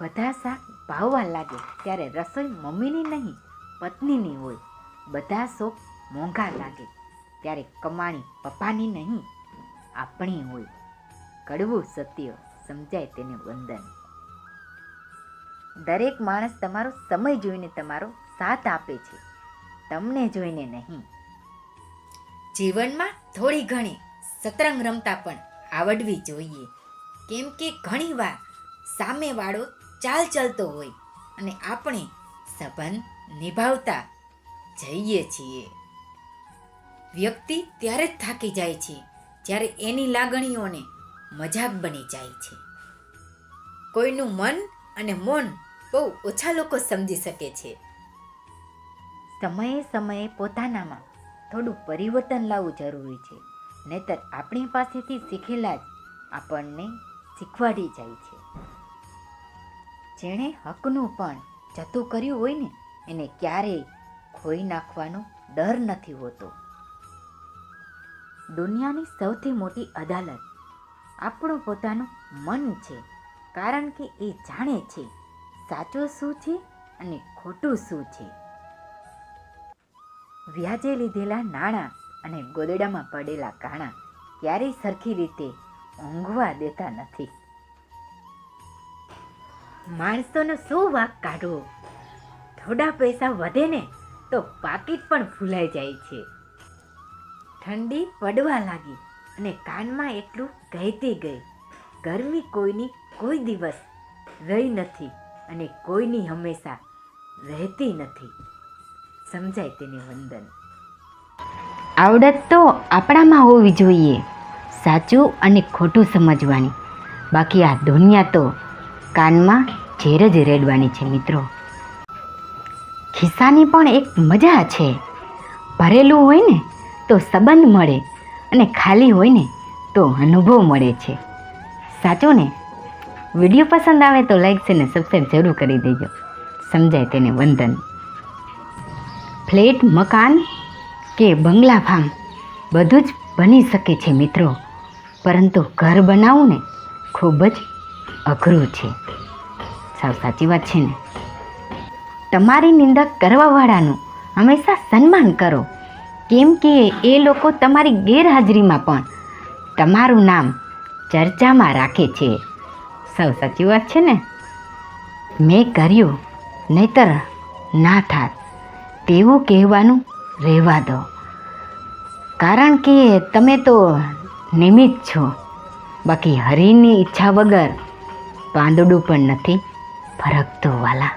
બધા શાક ભાવવા લાગે ત્યારે રસોઈ મમ્મીની નહીં, પત્નીની હોય. બધા શોખ મોંઘા લાગે ત્યારે કમાણી પપ્પાની નહીં, આપણી હોય. કડવું સત્ય સમજાય તેને વંદન. દરેક માણસ તમારો સમય જોઈને તમારો સાથ આપે છે. તમને જોઈને નહીં. જીવનમાં થોડી ઘણી સતરંગ રમતા પણ આવડવી જોઈએ. કેમ કે ઘણીવાર સામેવાળો ચાલ ચાલતો હોય અને આપણે સંબંધ નિભાવતા જઈએ છીએ. વ્યક્તિ ત્યારે જ થાકી જાય છે જ્યારે એની લાગણીઓને મજાક બની જાય છે. કોઈનું મન અને મૌન બહુ ઓછા લોકો સમજી શકે છે. સમયે સમયે પોતાનામાં થોડું પરિવર્તન લાવવું જરૂરી છે, નહીતર આપણી પાસેથી શીખેલા જ આપણને શીખવાડી જાય છે. જેણે હકનું પણ જતું કર્યું હોય ને, એને ક્યારેય ખોઈ નાખવાનો ડર નથી હોતો. દુનિયાની સૌથી મોટી અદાલત આપણું પોતાનું મન છે, કારણ કે એ જાણે છે સાચું શું છે અને ખોટું શું છે. વ્યાજે લીધેલા નાણાં અને ગોદડામાં પડેલા કાણા ક્યારેય સરખી રીતે ઊંઘવા દેતા નથી. માણસોનો શું વાક કાઢવો? થોડા પૈસા વધે ને તો પાકીટ પણ ફૂલાઈ જાય છે. ઠંડી પડવા લાગી અને કાનમાં એટલું કહેતી ગઈ. ગરમી કોઈની કોઈ દિવસ રહી નથી અને કોઈની હંમેશા રહેતી નથી. સમજાય તેને વંદન. આવડત તો આપણામાં હોવી જોઈએ. સાચું અને ખોટું સમજવાની. બાકી આ દુનિયા તો કાનમાં ઝેર જ રેડવાની છે મિત્રો. ખિસ્સાની પણ એક મજા છે. ભરેલું હોય ને તો સંબંધ મળે અને ખાલી હોય ને તો અનુભવ મળે છે. સાચો ને? વીડિયો પસંદ આવે તો લાઈક ને સબસ્ક્રાઈબ જરૂર કરી દેજો. સમજાય તેને વંદન. ફ્લેટ, મકાન કે બંગલા ફાર્મ બધું જ બની શકે છે મિત્રો. પરંતુ ઘર બનાવવું ને ખૂબ જ અઘરું છે. સાવ સાચી વાત છે ને. તમારી નિંદા કરવાવાળાનું હંમેશા સન્માન કરો. કેમ કે એ લોકો તમારી ગેરહાજરીમાં પણ તમારું નામ ચર્ચામાં રાખે છે. સાવ સાચી વાત છે ને. મેં કર્યું, નહીતર ના થાત. તેવું કહેવાનું રહેવા દો. કારણ કે તમે તો નિમિત્ત છો. બાકી હરિની ઈચ્છા વગર પાંદડું પણ નથી. ફરકતું વાલા.